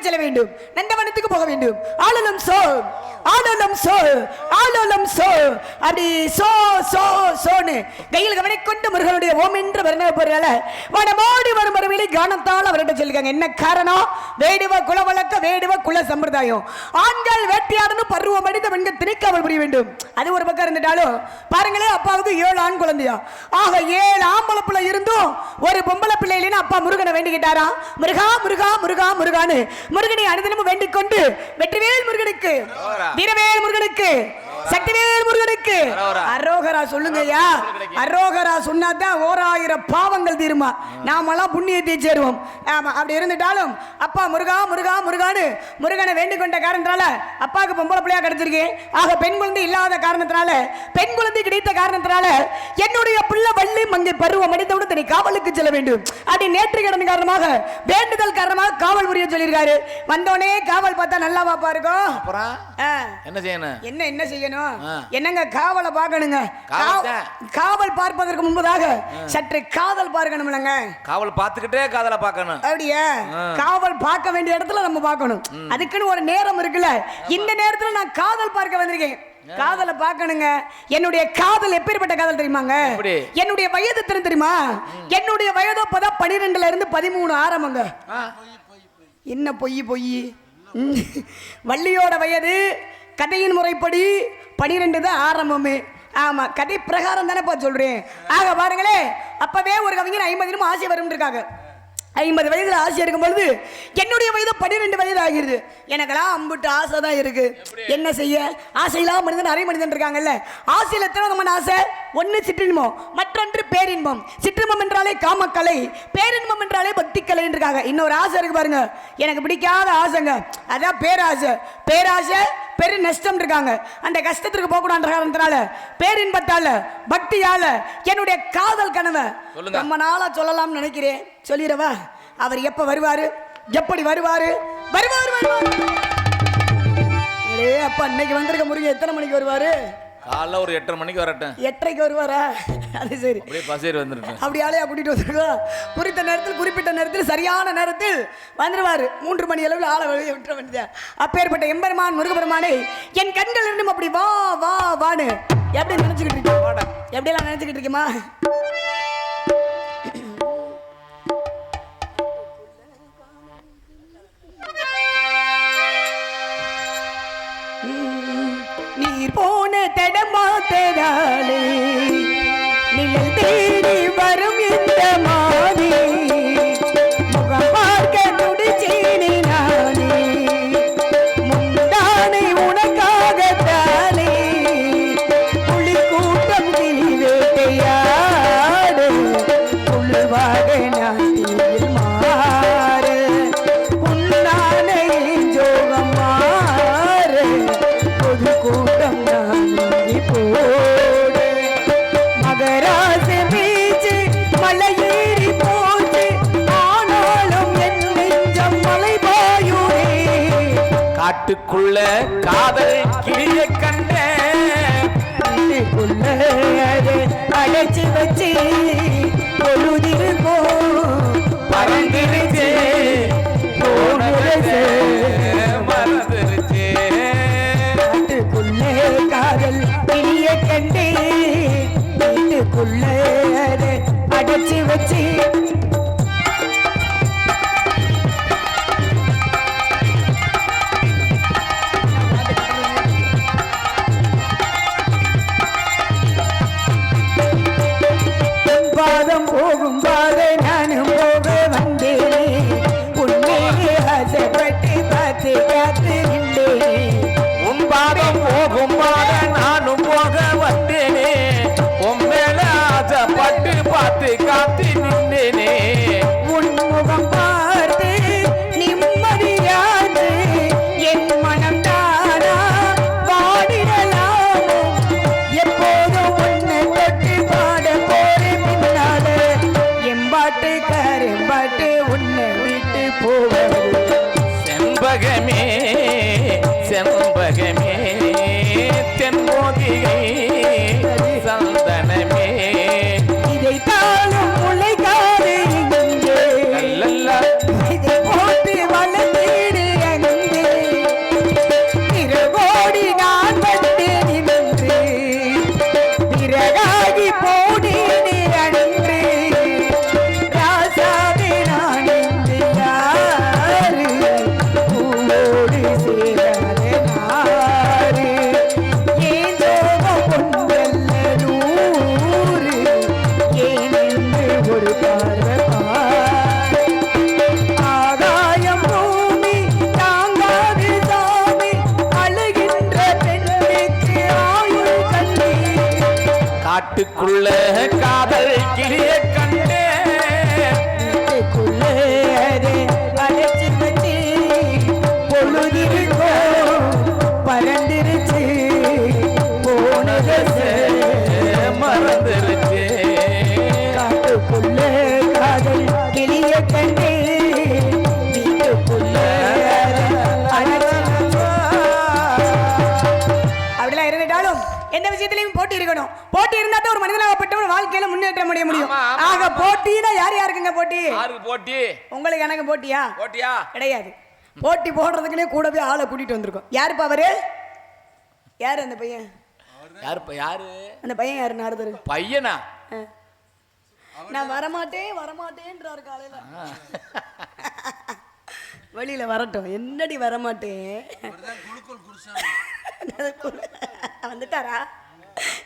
செல்ல வேண்டும். நந்தவனத்துக்கு போக வேண்டும். ஆளுநம் சோ ஆனந்தம் சோ ஆனந்தம் சோ. அப்படி சோ சோ சோனு கையில் கவனை கொண்டு முருகனுடைய ஓம் என்று வர்ண பொருளால வடமோடி வரும் மறுமையிலே கானத்தால் அவர்கிட்ட சொல்லிருக்காங்க என்ன காரணம்? வேடுவ குல வழக்க வேடுவ குல சம்பிரதாயம். ஆண்கள் வேட்டையாடணும் பருவம் அடித்த பெண்கள் திணிக்காமல் புரிய வேண்டும். அது ஒரு பக்கம் இருந்துட்டாலும் பாருங்களேன் அப்பாவுக்கு ஏழு ஆண் குழந்தையா? ஆக ஏழு ஆம்பளை பிள்ளை இருந்தும் ஒரு பொம்பளை பிள்ளை இல்லைன்னு அப்பா முருகனை வேண்டிக்கிட்டாரா? முருகா முருகா முருகா முருகான்னு முருகனை அனுதினமும் வேண்டிக் கொண்டு வெற்றிவேல் முருகனுக்கு. வீரவேல் முருகனுக்கு சக்திவேல் முருகனுக்கு. அரோகரா சொல்லுங்க ஐயா அரோகரா சொன்னாதான் ஓராயிரம் பாவங்கள் தீருமா. நாமெல்லாம் புண்ணியத்தை சேருவோம். ஆமா அப்படி இருந்துட்டாலும் அப்பா முருகா முருகா முருகான்னு முருகனை வேண்டிக் கொண்ட காரணத்தினால அப்பாவுக்கு பொம்பளை பிள்ளையா கிடைச்சிருக்கு. ஆக பெண் குழந்தை இல்லாத காரணத்தினால பெண் குழந்தை கிடைத்த காரணத்தினால என்னுடைய பிள்ளை வள்ளி மங்கை பருவம் அடித்தவுடன் தனி காவலுக்கு செல்ல வேண்டும். அப்படி நேற்று கிடந்த காரணமாக வேண்டுதல் காரணமாக காவல் புரிய சொல்லியிருக்காரு. வந்தோடனே காவல் பார்த்தா நல்லா பாப்பா இருக்கும். அப்புறம்? ஆ. என்ன செய்யணும்? என்ன என்ன செய்யணும். என்னங்க காவலை பார்க்கணுங்க. காவல் பார்ப்பதற்கு முன்பதாக சற்று காதல் பார்க்கணும்லங்க. காவல் பார்த்துக்கிட்டே காதலை பார்க்கணும். அப்படியா? காவல் பார்க்க வேண்டிய இடத்துல நம்ம பார்க்கணும். அதுக்குன்னு ஒரு நேரம் இருக்குல்ல. இந்த நேரத்துல நான் காதல் பார்க்க வந்திருக்கேன். காதலை பார்க்கணுங்க. என்னுடைய காதல் எப்பேற்பட்ட காதல் தெரியுமாங்க? என்னுடைய வயது தெரியும்? தெரியுமா என்னுடைய வயது அப்பதான் பனிரெண்டுல இருந்து பதிமூணு ஆரம்பங்க. என்ன பொய் பொய். வள்ளியோட வயது கதையின் முறைப்படி பனிரெண்டு தான் ஆரம்பமே. ஆமாம் கதை பிரகாரம் தானேப்பா சொல்கிறேன் ஆக பாருங்களே அப்போவே ஒரு கவிஞர் ஐம்பதிலும் ஆசை வரும்னு இருக்காங்க ஐம்பது வயதுல ஆசை இருக்கும் பொழுது என்னுடைய வயது பன்னிரெண்டு வயது ஆகிறது. எனக்கெல்லாம் அம்புட்டு ஆசை தான் இருக்கு. என்ன செய்ய? ஆசையில்லாம் மனிதன் அரை மனிதன் இருக்காங்கல்ல. ஆசையில் எத்தனை விதமான ஆசை? ஒன்று சிற்றின்பம் மற்றொன்று பேரின்பம். சிற்றின்பம் என்றாலே காமக்கலை பேரின்பம் என்றாலே பக்தி கலை இருக்காங்க இன்னொரு ஆசை இருக்கு பாருங்க. எனக்கு பிடிக்காத ஆசைங்க. அதான் பேராசை. பேராசை பெரு நஷ்டம் இருக்காங்க. அந்த கஷ்டத்திற்கு போகக்கூடாத காரணத்தினால பேரின்பத்தால பக்தியால என்னுடைய காதல் கனவை. ரொம்ப நாளா சொல்லலாம்னு நினைக்கிறேன். சொல்லிடவா? அவர் எப்ப வருவாரு? எப்படி வருவாரு? வருவார் வருவார். அப்பா இன்னைக்கு வந்திருக்க முருகன் எத்தனை மணிக்கு வருவாரு? காலைல ஒரு எட்டரை மணிக்கு வரட்டும். எட்டரைக்கு வருவாரா? அது சரி. அப்படியே பசேர் வந்துருட்டேன் அப்படி ஆளையா கூட்டிட்டு வந்துருக்கோம் குறித்த நேரத்தில் குறிப்பிட்ட நேரத்தில் சரியான நேரத்தில் வந்துருவாரு மூன்று மணி அளவில் ஆளை வெளியே விட்டுற வேண்டியது? அப்பேற்பட்ட எம்பெருமான் முருகபெருமானை என் கண்கள் இருந்தும் அப்படி வா வா வான்னு. எப்படி நினைச்சுக்கிட்டு இருக்கீங்க எப்படியெல்லாம் நினைச்சுக்கிட்டு இருக்கீமா தடமாத்ததாலே நிழல் தேடி வரும் இந்த காட்டுக்குள்ள காதல் கிளிய கண்ட அடைச்சு வச்சு பொழுதிருக்கும் பறந்துருச்சு. போனது. மறந்துருச்சு. வீட்டுக்குள்ளே காதல் பிரிய கண்டு வீட்டுக்குள்ளே அடைச்சு வச்சு Padre. உலகமே. காட்டுக்குள்ள காதல் கிளிய கண்டே. வீட்டுக்குள்ளே அழைச்சு வச்சு பொழுதிருக்கோ பறந்துருச்சு. போனது மறந்துருச்சு காட்டுக்குள்ளே காதல் கிளிய கண்டு. வீட்டுக்குள்ளே அப்படிலாம் இருந்துட்டாலும் எந்த விஷயத்திலையும் போட்டி இருக்கணும் போட்டி இருந்தா தான் ஒரு மனிதனாகப்பட்டவன் வாழ்க்கையில முன்னேற்ற முடிய முடியும். ஆக போட்டினா யார் யாருக்குங்க போட்டி? யாருக்கு போட்டி? உங்களுக்கு எனக்கு போட்டியா? போட்டியா? கிடையாது. போட்டி போடுறதுக்குனே கூடவே ஆளை கூட்டிட்டு வந்திருக்கோம். யாருப்பா அவரு? யாரு அந்த பையன்? யாருப்பா யாரு? அந்த பையன் யாரு நாரதரு? பையனா. நான் வரமாட்டேன் வரமாட்டேன்றாரு காலையில. வெளியில வரட்டும். என்னடி வரமாட்டேன் வந்துட்டாரா?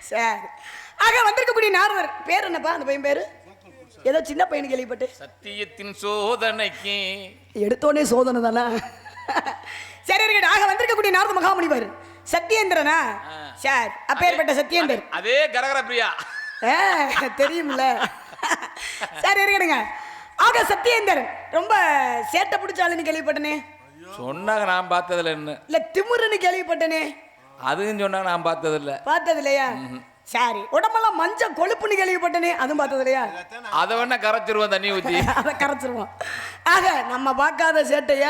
சரி ஆக வந்திருக்கக்கூடிய நாரதர் பேர் என்னப்பா அந்த பையன் பேரு? ஏதோ சின்ன பையனு கேள்விப்பட்டு. சத்தியத்தின் சோதனைக்கு. எடுத்தோடனே சோதனை தானே? சரி இருக்கட்டும். ஆக வந்திருக்கக்கூடிய நாரத மகாமுனிவர் சத்யேந்திரனா? சார் அப்பேற்பட்ட சத்யேந்தர். அதே கரகர பிரியா. தெரியும்ல. சரி இருக்கட்டுங்க. ஆக சத்யேந்தர் ரொம்ப சேட்டை பிடிச்சாலுன்னு கேள்விப்பட்டனே. சொன்னாங்க நான் பார்த்ததில்ல என்ன. இல்ல திமிருன்னு கேள்விப்பட்டனே. அதுவும் சொன்னாங்க நான் பார்த்ததில்ல. பார்த்தது இல்லையா சரி. உடம்பெல்லாம் மஞ்ச கொழுப்புன்னு கேள்விப்பட்டனே அதுவும் பார்த்தது இல்லையா அதை வேணா கரைச்சிருவோம் தண்ணி ஊத்தி. அதை கரைச்சிருவோம். ஆக நம்ம பார்க்காத சேட்டைய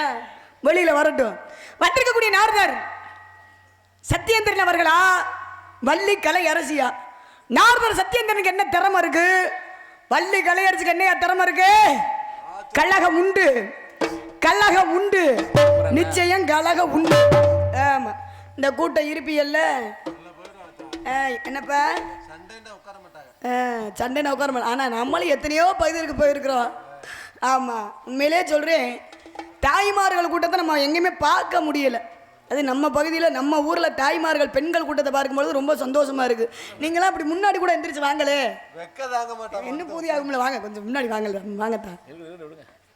வெளியில வரட்டும். வந்திருக்கக்கூடிய நாரதர் சத்யேந்திரன் அவர்களா? வள்ளி கலை அரசியா? நாரதர் சத்யேந்திரனுக்கு என்ன திறமை இருக்கு? வள்ளி கலை அரசுக்கு என்னையா திறமை இருக்கு? கழகம் உண்டு. கழகம் உண்டு. நிச்சயம் கழகம் உண்டு. ஆமா. இந்த கூட்டம் இருப்பியல்ல? என்னப்பா? ஆ, சண்டைன்னு உட்கார மாட்டேன் ஆனால் நம்மளும் எத்தனையோ பகுதிகளுக்கு போயிருக்கிறோம். ஆமாம் உண்மையிலே சொல்கிறேன் தாய்மார்கள் கூட்டத்தை நம்ம எங்கேயுமே பார்க்க முடியல. அது நம்ம பகுதியில் நம்ம ஊரில் தாய்மார்கள் பெண்கள் கூட்டத்தை பார்க்கும்பொழுது ரொம்ப சந்தோஷமா இருக்கு. நீங்களாம் அப்படி முன்னாடி கூட எந்திரிச்சு மாட்டான் என்ன பூதி ஆகும்ல. வாங்க கொஞ்சம் முன்னாடி வாங்கல வாங்கத்தான்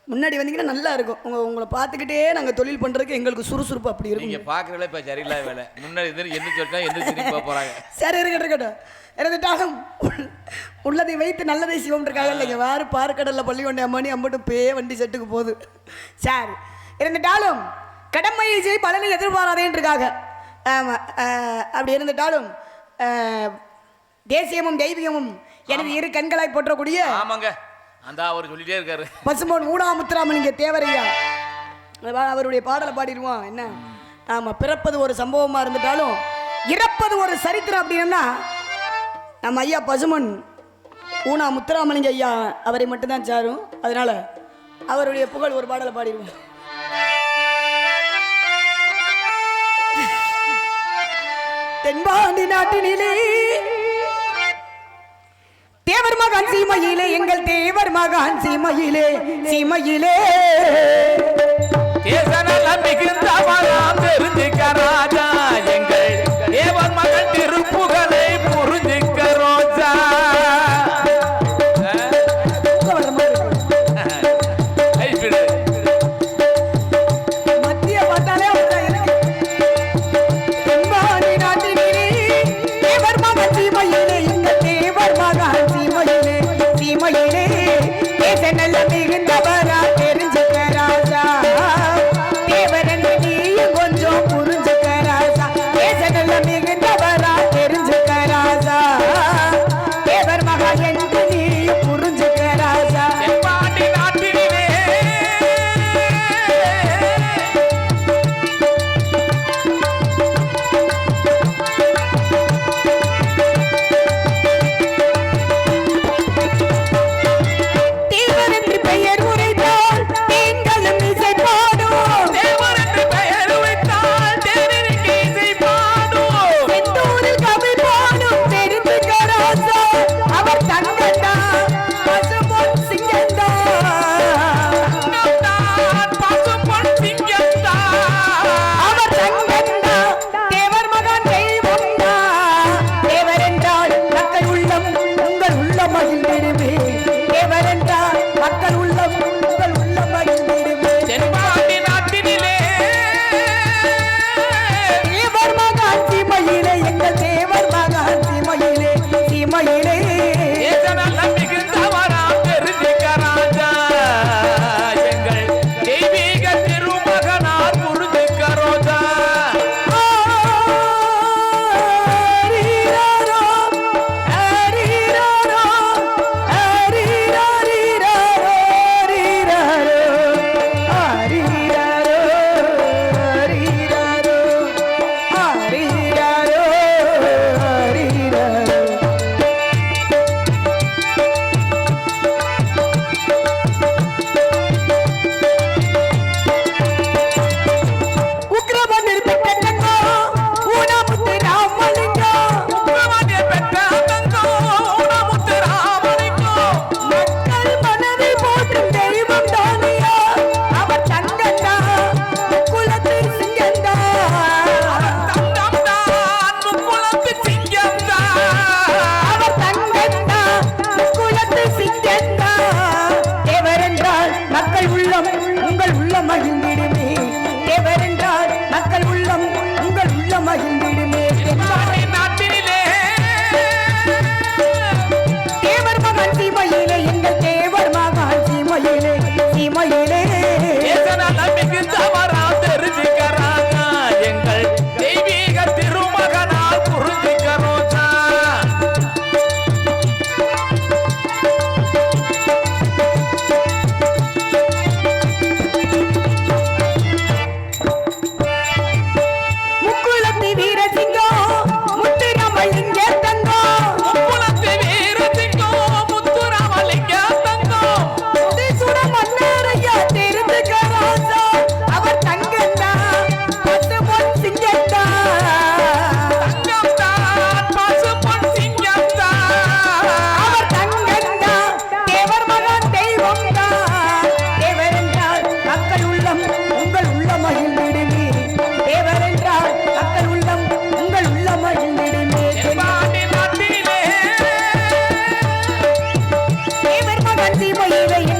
முன்னாடி வந்தீங்கன்னா நல்லா இருக்கும். உங்க உங்களை பார்த்துக்கிட்டே நாங்கள் தொழில் பண்ணுறதுக்கு எங்களுக்கு சுறுசுறுப்பு அப்படி இருக்கும். நீங்க பாக்குறதுல இப்ப சரியில்லாத வேலை. முன்னாடி எந்திரி எந்திரிச்சு சொல்லிட்டா எந்திரிச்சு திரும்பி போக போறாங்க? சரி இருக்கட்டும் இருக்கட்டும். இருந்துட்டாலும் உள்- உள்ளதை வைத்து நல்லதை சிவம் இருக்காங்க இல்லைங்க வாரு பாறுக்கடலில் பள்ளி வண்டி அம்மானி அம்பட்டும் பே வண்டி செட்டுக்கு போகுது. சரி. இருந்துட்டாலும் கடமையை செய் பலனை எதிர்பாராதேன்னு இருக்காங்க ஆமாம் அப்படி இருந்துட்டாலும் தேசியமும் தெய்வீகமும் எனது இரு கண்களாய் போற்றக்கூடிய ஆமாங்க. அந்த அவர் சொல்லிட்டே இருக்காரு. பசுமோன் ஊனாமுத்துராமலிங்க தேவரையா. அவருடைய பாடலை பாடிடுவோம். என்ன? நாம பிறப்பது ஒரு சம்பவமாக இருந்துட்டாலும் இறப்பது ஒரு சரித்திரம் அப்படின்னா நம்ம ஐயா பசுமன் ஊனா முத்துராமலிங்க ஐயா அவரை மட்டும்தான் சாரும். அதனால அவருடைய புகழ் ஒரு பாடலை பாடிடுவோம். தென்பாண்டி நாட்டினிலே சீமையிலே எங்கள் தேவர் மகான் சீமையிலே சீமையிலே. மிகுந்தவரா காந்தி மயிலைய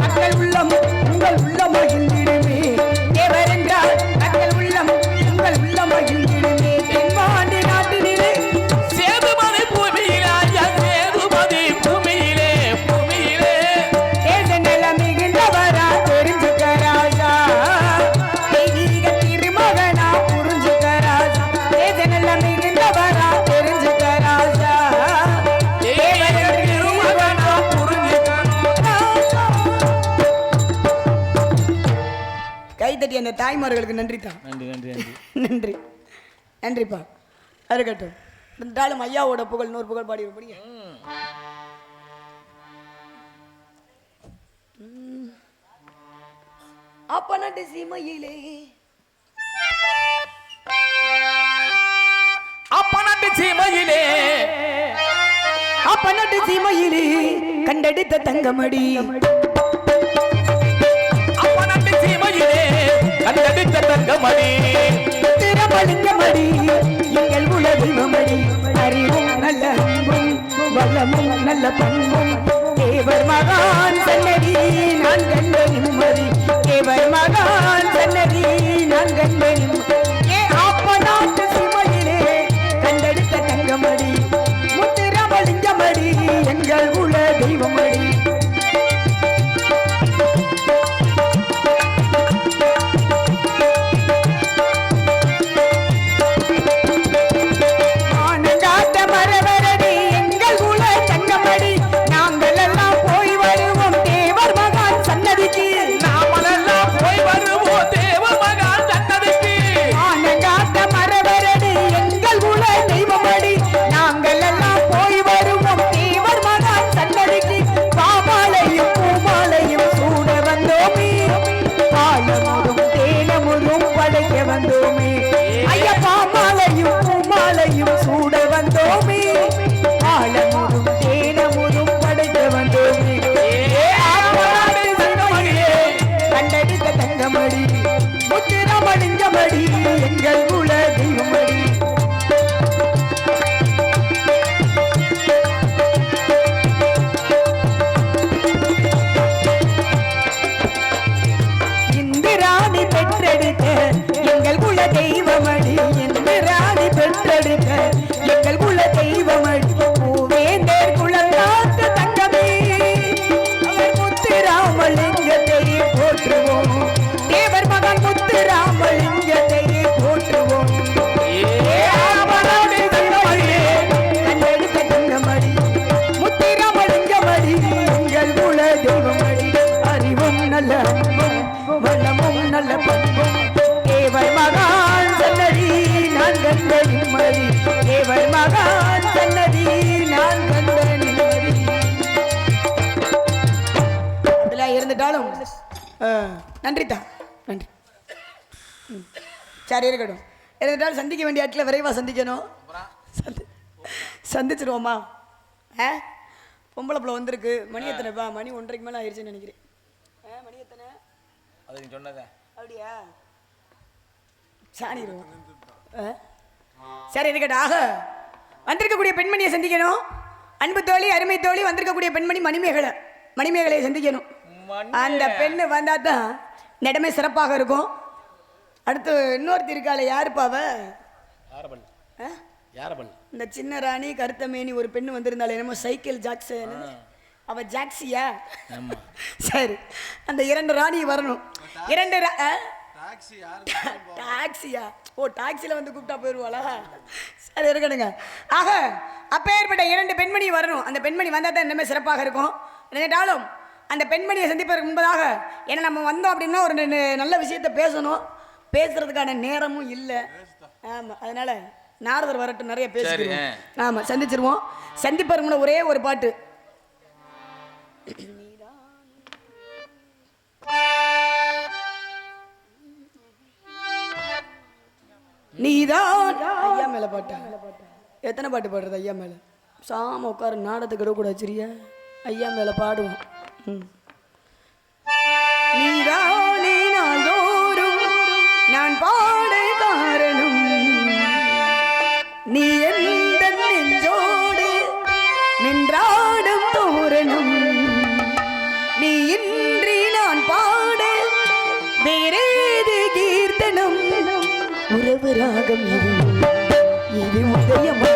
மக்கள் உள்ளம் உங்கள் உள்ளமாகில் தாய்மார்களுக்கு நன்றி தான் நன்றி நன்றி நன்றி. நன்றி. நன்றிப்பா. இருக்கட்டும் இருந்தாலும் ஐயாவோட புகழ் நூறு புகழ் பாடி படிங்க. அப்பனட்டு சீமையிலே. அப்பனட்டு சீமையிலே. அப்பனட்டு சீமையிலே. கண்டெடுத்த தங்கமடி. கண்டெடுத்த தங்கமணி. மடி எங்கள் உலகிமடி அறிவும் நல்ல அன்பும் வளமும் நல்ல பண்பும். தேவர் மகான் சன்னதி நான் கண்ட நிம்மதி தேவர் மகான் சன்னதி நான் கண்ட நிம்மதி வந்தோமே. ஐயப்பா மாலையும் மாலையும் சூட வந்தோமே. ஆழமுதும் தேனமுதும் படைக்க வந்தோமே. கண்டடித்த ஆப்பநாட்டு தங்கமடியே, கண்டெடுத்த தங்கமடி முத்திரமணிஞ்சமடி எங்கள் குல தெய்வமடி நன்றி. தான் நன்றி. சரி இருக்கட்டும். இருந்துட்டாலும் சந்திக்க வேண்டிய இடத்துல விரைவாக சந்திக்கணும். சந்தி சந்திச்சிருவோமா? ஆ? பொம்பளை பிள்ளை வந்திருக்கு. மணி எத்தனைப்பா மணி ஒன்றரைக்கு மேலே ஆயிடுச்சுன்னு நினைக்கிறேன். ஆ மணி எத்தனை? அது நீ சொன்னதே. அப்படியா? சாணிடுவோம்? சரி இருக்கட்டும். ஆக வந்திருக்கக்கூடிய பெண்மணியை சந்திக்கணும். அன்பு தோழி அருமை தோழி வந்திருக்கக்கூடிய பெண்மணி மணிமேகலை. மணிமேகலையை சந்திக்கணும். அந்த பெண்ணு வந்தால் தான் நிலைமை சிறப்பாக இருக்கும். அடுத்து இன்னொருத்தி இருக்காளே யாருப்பா அவ? இந்த சின்ன ராணி கருத்த மேனி ஒரு பெண்ணு வந்திருந்தாள் என்னமோ சைக்கிள் ஜாக்ஸ் அவ ஜாக்ஸியா? ஆமா. சரி அந்த இரண்டு ராணி வரணும். இரண்டு ரா- ஆ? டாக்ஸியா? ஓ டாக்ஸியில் வந்து கூப்பிட்டா போயிடுவாளா சரி இருக்கணுங்க ஆக அப்பேற்பட்ட இரண்டு பெண்மணி வரணும். அந்த பெண்மணி வந்தால் தான் இன்னுமே சிறப்பாக இருக்கும். நினைட்டாலும் அந்த பெண்மணியை சந்திப்பதற்கு முன்பதாக ஏன்னா நம்ம வந்தோம் அப்படின்னா ஒரு நல்ல விஷயத்த பேசணும். பேசுறதுக்கான நேரமும் இல்லை. ஆமாம் அதனால நாரதர் வரட்டும் நிறைய பேசிக்கிறோம் ஆமாம் சந்திச்சிருவோம். சந்திப்பதற்கு முன்ன ஒரே ஒரு பாட்டு. நீதான். ஐயா மேல பாட்டா? எத்தனை பாட்டு பாடுறது ஐயா மேல? சாம உட்காரு நாடத்துக்கு கூட வச்சிரியா ஐயா மேல பாடுவோம். நீதானே நாள்தோறும் நான் பாட காரணம் நீ எந்த நெஞ்சோடு நின்றாடும் தோரணம். நீ இன்றி நான் பாட வேறேது கீர்த்தனம். உறவு ராகம் இது. இது உதயமா?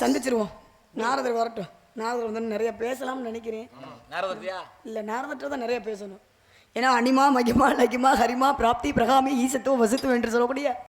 சந்திச்சிருவோம். நாரதர் வரட்டும். நாரதர் வந்து நிறைய பேசலாம்னு நினைக்கிறேன். இல்லை நாரதற்ற தான் நிறைய பேசணும். ஏன்னா அனிமா மகிமா லகிமா ஹரிமா பிராப்தி பிரகாமி ஈசத்துவ வசித்துவம் என்று சொல்லக்கூடிய